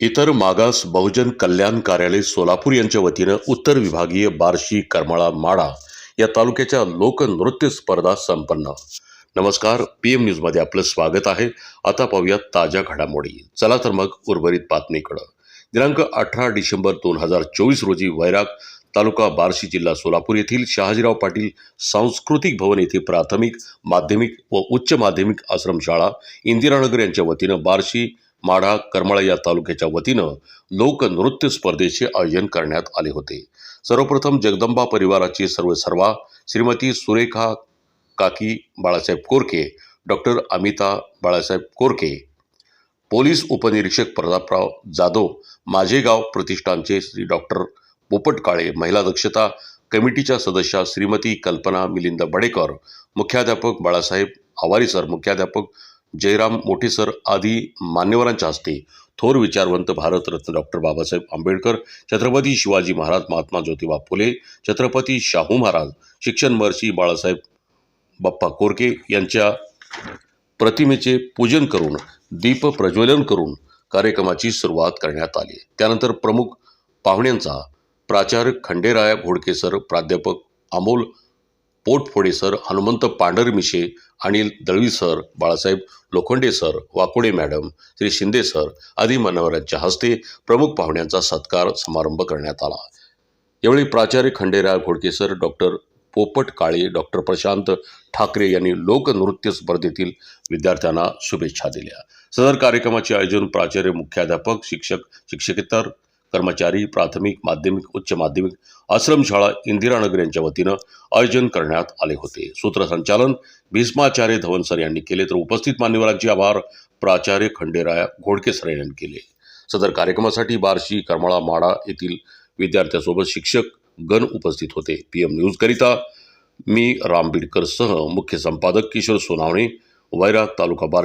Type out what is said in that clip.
इतर मागास बहुजन कल्याण कार्यालय सोलापूर यांच्या वतीनं उत्तर विभागीय बार्शी करमाळा माडा या तालुक्याच्या लोकनृत्य स्पर्धा संपन्न. नमस्कार पी एम न्यूजमध्ये आपलं स्वागत आहे. आता पाहूयात ताज्या घडामोडी. चला तर मग उर्वरित बातमीकडं. दिनांक अठरा डिसेंबर दोन हजार चोवीस रोजी वैराग तालुका बार्शी जिल्हा सोलापूर येथील शहाजीराव पाटील सांस्कृतिक भवन येथे प्राथमिक माध्यमिक व उच्च माध्यमिक आश्रमशाळा इंदिरानगर यांच्या वतीनं बार्शी माढा करमळा या तालुक्याच्या वतीनं लोकनृत्य स्पर्धेचे आयोजन करण्यात आले होते. सर्वप्रथम जगदंबा परिवाराची सर्व सर्वा श्रीमती सुरेखा काकी बाळासाहेब कोरके डॉक्टर अमिता बाळासाहेब कोरके पोलीस उपनिरीक्षक प्रतापराव जाधव माझे गाव प्रतिष्ठानचे श्री डॉक्टर पोपट काळे महिला दक्षता कमिटीच्या सदस्या श्रीमती कल्पना मिलिंद बडेकर मुख्याध्यापक बाळासाहेब आवारी सर मुख्याध्यापक जयराम मोठे सर आदी मान्यवरांच्या हस्ते थोर विचारवंत भारतरत्न डॉक्टर बाबासाहेब आंबेडकर छत्रपती शिवाजी महाराज महात्मा ज्योतिबा फुले छत्रपती शाहू महाराज शिक्षण महर्षी बाळासाहेब बाप्पा कोरके यांच्या प्रतिमेचे पूजन करून दीप प्रज्वलन करून कार्यक्रमाची सुरुवात करण्यात आली. त्यानंतर प्रमुख पाहुण्यांचा प्राचार्य खंडेराया घोडके सर प्राध्यापक Amol Potphode sir Hanumant Pandharmishe Anil Dalvi sir Balasaheb Lokhande sir Wakode madam Shri Shinde sir आदी मान्यवरांच्या हस्ते प्रमुख पाहुण्यांचा सत्कार समारंभ करण्यात आला. यावेळी प्राचार्य खंडेराव घोडके सर डॉक्टर पोपट काळे डॉक्टर प्रशांत ठाकरे यांनी लोकनृत्य स्पर्धेतील विद्यार्थ्यांना शुभेच्छा दिल्या. सदर कार्यक्रमाचे आयोजन प्राचार्य मुख्याध्यापक शिक्षक शिक्षकेतर कर्मचारी प्राथमिक माध्यमिक उच्च माध्यमिक आश्रमशाळा इंदिरानगर यांच्या वतीनं आयोजन करण्यात आले होते. सूत्रसंचालन भीष्माचार्य धवन सर यांनी केले तर उपस्थित मान्यवरांचे आभार प्राचार्य खंडेराया घोडके सर यांनी केले. सदर कार्यक्रमासाठी बार्शी करमाळा माडा येथील विद्यार्थ्यांसोबत शिक्षक गण उपस्थित होते. पी एम न्यूजकरिता मी राम मुख्य संपादक किशोर सोनावणे वैरा तालुका बार